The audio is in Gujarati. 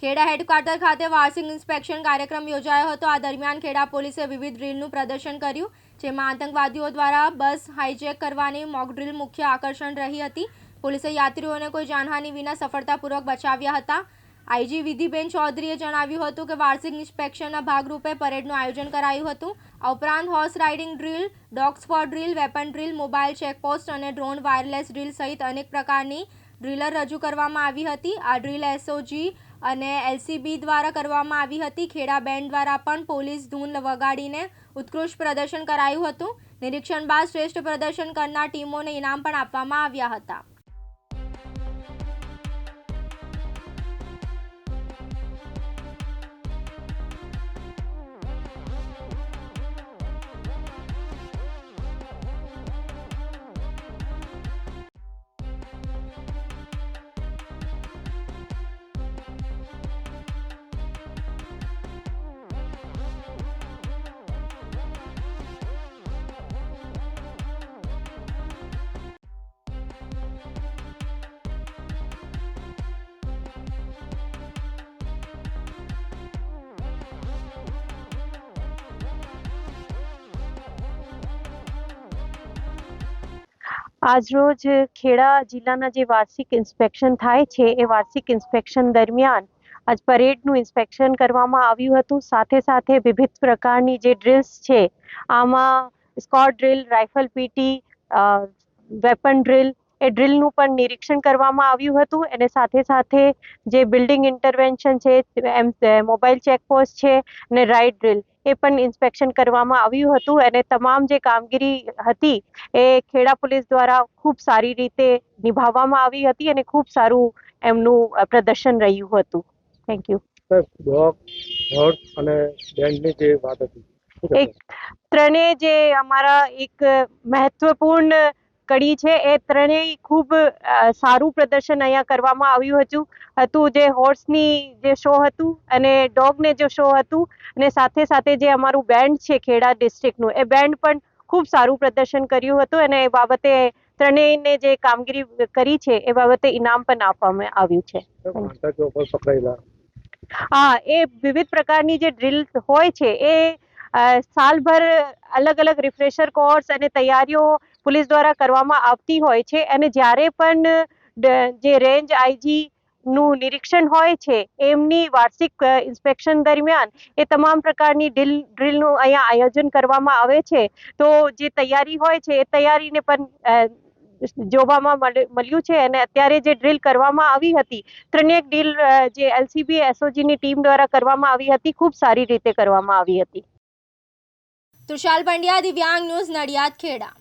ખેડા હેડક્વાર્ટર ખાતે વાર્ષિક ઇન્સ્પેક્શન કાર્યક્રમ યોજાયો હતો. આ દરમિયાન ખેડા પોલીસે વિવિધ ડ્રીલનું પ્રદર્શન કર્યું, જેમાં આતંકવાદીઓ દ્વારા બસ હાઇજેક કરવાની મોક ડ્રીલ મુખ્ય આકર્ષણ રહી હતી. પોલીસે યાત્રીઓને કોઈ જાનહાનિ વિના સફળતાપૂર્વક બચાવ્યા હતા. આઈજી વિધિબેન ચૌધરીએ જણાવ્યું હતું કે વાર્ષિક ઇન્સ્પેક્શનના ભાગરૂપે પરેડનું આયોજન કરાયું હતું. આ ઉપરાંત horse riding drill, dogs for drill, weapon drill mobile checkpost અને ડ્રોન વાયરલેસ ડ્રીલ સહિત અનેક પ્રકારની ડ્રીલર રજૂ કરવામાં આવી હતી. આ ડ્રીલ એસઓજી અને એલસીબી દ્વારા કરવામાં આવી હતી. ખેડા બેન્ડ દ્વારા પણ પોલીસ ધૂન વગાડીને ઉત્કૃષ્ટ પ્રદર્શન કરાયું હતું. નિરીક્ષણ બાદ શ્રેષ્ઠ પ્રદર્શન કરનાર ટીમોને ઇનામ પણ આપવામાં આવ્યા હતા. આજરોજ ખેડા જિલ્લાના જે વાર્ષિક ઇન્સ્પેક્શન થાય છે, એ વાર્ષિક ઇન્સ્પેક્શન દરમિયાન આજ પરેડનું ઇન્સ્પેક્શન કરવામાં આવ્યું હતું. સાથે સાથે વિવિધ પ્રકારની જે ડ્રિલ્સ છે, આમાં escort drill, rifle PT weapon drill એ ડ્રિલનું પણ નિરીક્ષણ કરવામાં આવ્યું હતું. અને સાથે સાથે જે બિલ્ડિંગ ઇન્ટરવેન્શન છે એમ મોબાઈલ ચેકપોસ્ટ છે અને રાઇટ ડ્રિલ એ પણ ઇન્સ્પેક્શન કરવામાં આવ્યું હતું. અને તમામ જે કામગીરી હતી એ ખેડા પોલીસ દ્વારા ખૂબ સારી રીતે નિભાવવામાં આવી હતી અને ખૂબ સારું એમનું પ્રદર્શન રહ્યું હતું. થેન્ક યુ ડોગ હોર્સ અને બેન્ડની જે વાત હતી એક ત્રણેય જે અમારા એક મહત્વપૂર્ણ કડી છે. એ ત્રણેય ખૂબ સારું પ્રદર્શન અહીંયા કરવામાં આવ્યું હતું. હતું જે હોર્સની જે શો હતું અને ડોગને જે શો હતું અને સાથે સાથે જે અમારું બેન્ડ છે ખેડા ડિસ્ટ્રિક્ટનું એ બેન્ડ પણ ખૂબ સારું પ્રદર્શન કર્યું હતું અને એ બાબતે ત્રણેયને જે કામગીરી કરી છે એ બાબતે ઇનામ પણ આપવામાં આવ્યું છે. હા એ વિવિધ પ્રકારની જે ડ્રીલ હોય છે એ સાલભર અલગ અલગ રિફ્રેશર કોર્સ અને તૈયારીઓ પોલીસ દ્વારા કરવામાં આવતી હોય છે અને જ્યારે પણ જે રેન્જ આઈજી નું નિરીક્ષણ હોય છે, એમની વાર્ષિક ઇન્સ્પેક્શન દરમિયાન એ તમામ પ્રકારની ડ્રીલ ડ્રીલનું અહીંયા આયોજન કરવામાં આવે છે. તો જે તૈયારી હોય છે, એ તૈયારીને પણ જોવામાં મળે- મળ્યું છે અને અત્યારે જે ડ્રીલ કરવામાં આવી હતી, ત્રણેક ડ્રીલ જે એલસીબી એસઓજીની ટીમ દ્વારા કરવામાં આવી હતી, ખૂબ સારી રીતે કરવામાં આવી હતી. તુષાલ પંડ્યા, દિવ્યાંગ ન્યૂઝ નડિયાદ, ખેડા.